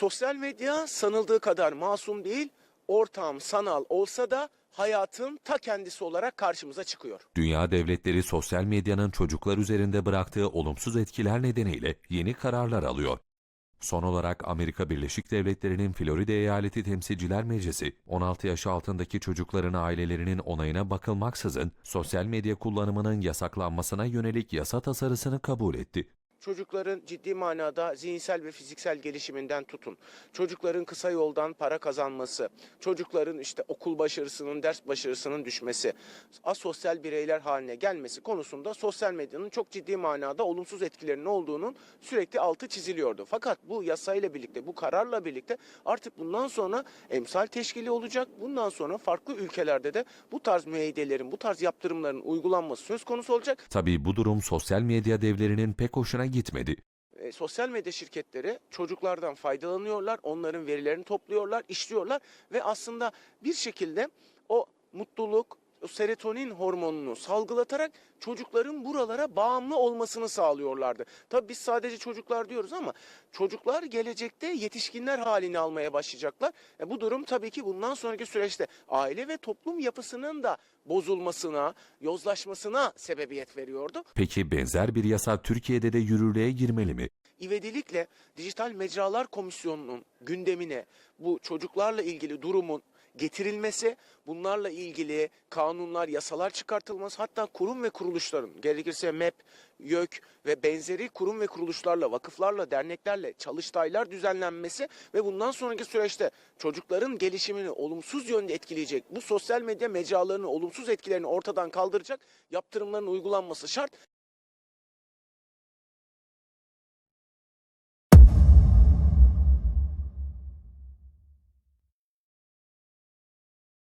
Sosyal medya sanıldığı kadar masum değil, ortağım sanal olsa da hayatın ta kendisi olarak karşımıza çıkıyor. Dünya devletleri sosyal medyanın çocuklar üzerinde bıraktığı olumsuz etkiler nedeniyle yeni kararlar alıyor. Son olarak Amerika Birleşik Devletleri'nin Florida Eyaleti Temsilciler Meclisi, 16 yaş altındaki çocukların ailelerinin onayına bakılmaksızın sosyal medya kullanımının yasaklanmasına yönelik yasa tasarısını kabul etti. Çocukların ciddi manada zihinsel ve fiziksel gelişiminden tutun. Çocukların kısa yoldan para kazanması, çocukların işte okul başarısının, ders başarısının düşmesi, asosyal bireyler haline gelmesi konusunda sosyal medyanın çok ciddi manada olumsuz etkilerinin olduğunun sürekli altı çiziliyordu. Fakat bu yasayla birlikte, bu kararla birlikte artık bundan sonra emsal teşkili olacak. Bundan sonra farklı ülkelerde de bu tarz müeydelerin, bu tarz yaptırımların uygulanması söz konusu olacak. Tabii bu durum sosyal medya devlerinin pek hoşuna gitmedi. E, sosyal medya şirketleri çocuklardan faydalanıyorlar, onların verilerini topluyorlar, işliyorlar ve aslında bir şekilde o mutluluk, o serotonin hormonunu salgılatarak çocukların buralara bağımlı olmasını sağlıyorlardı. Tabii biz sadece çocuklar diyoruz ama çocuklar gelecekte yetişkinler halini almaya başlayacaklar. E, bu durum tabii ki bundan sonraki süreçte aile ve toplum yapısının da bozulmasına, yozlaşmasına sebebiyet veriyordu. Peki benzer bir yasa Türkiye'de de yürürlüğe girmeli mi? İvedilikle Dijital Mecralar Komisyonu'nun gündemine bu çocuklarla ilgili durumun getirilmesi, bunlarla ilgili kanunlar, yasalar çıkartılması, hatta kurum ve kuruluşların, gerekirse MEP, YÖK ve benzeri kurum ve kuruluşlarla, vakıflarla, derneklerle çalıştaylar düzenlenmesi ve bundan sonraki süreçte çocukların gelişimini olumsuz yönde etkileyecek, bu sosyal medya mecralarının olumsuz etkilerini ortadan kaldıracak yaptırımların uygulanması şart.